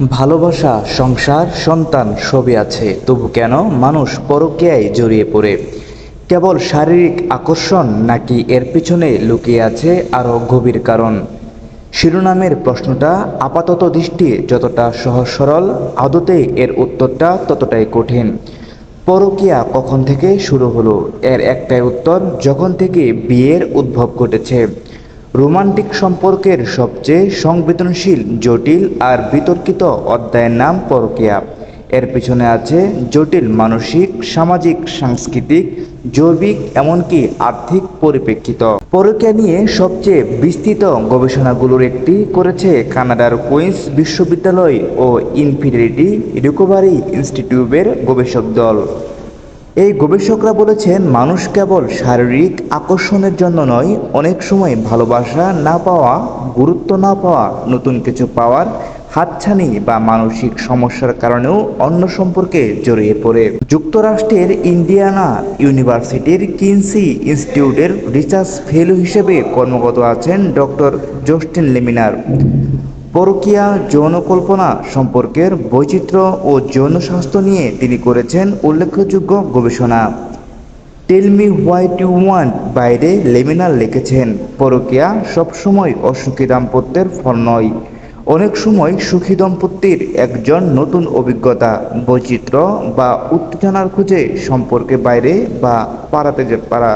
ভালোবাসা, সংসার, সন্তান সবই আছে, তবু কেন মানুষ পরকীয়ায় জড়িয়ে পড়ে? কেবল শারীরিক আকর্ষণ নাকি এর পিছনে লুকিয়ে আছে আরও গভীর কারণ? শিরোনামের প্রশ্নটা আপাতত দৃষ্টি যতটা সহজ সরল আদতে এর উত্তরটা ততটাই কঠিন। পরকীয়া কখন থেকে শুরু হলো? এর একটাই উত্তর, যখন থেকে বিয়ের উদ্ভব ঘটেছে। রোমান্টিক সম্পর্কের সবচেয়ে সংবেদনশীল, জটিল আর বিতর্কিত অধ্যায়ের নাম পরকীয়া। এর পিছনে আছে জটিল মানসিক, সামাজিক, সাংস্কৃতিক জৈবিক এমনকি আর্থিক পরিপ্রেক্ষিত। পরকীয়া নিয়ে সবচেয়ে বিস্তৃত গবেষণাগুলোর একটি করেছে কানাডার কুইন্স বিশ্ববিদ্যালয় ও ইনফিডিলিটি রিকভারি ইনস্টিটিউটের গবেষক দল। এই গবেষকরা বলেছেন, মানুষ কেবল শারীরিক আকর্ষণের জন্য নয়, অনেক সময় ভালোবাসা না পাওয়া, গুরুত্ব না পাওয়া, নতুন কিছু পাওয়ার হাতছানি বা মানসিক সমস্যার কারণেও অন্য সম্পর্কে জড়িয়ে পড়ে। যুক্তরাষ্ট্রের ইন্ডিয়ানা ইউনিভার্সিটির কিনসি ইনস্টিটিউটের রিসার্চ ফেলো হিসেবে কর্মরত আছেন ডক্টর জস্টিন লেমিনার। পরকীয়া যৌন কল্পনা সম্পর্কের বৈচিত্র্য ও যৌন স্বাস্থ্য নিয়ে তিনি করেছেন উল্লেখযোগ্য গবেষণা। Tell me what you want বাইরে লেমিনার লিখেছেন। পরকীয়া সবসময় অসুখী দাম্পত্যের ফল নয়। অনেক সময় সুখী দম্পতির একজন নতুন অভিজ্ঞতা, বৈচিত্র্য বা উত্তেজনার খুঁজে সম্পর্কে বাইরে বা পাড়াতে পারা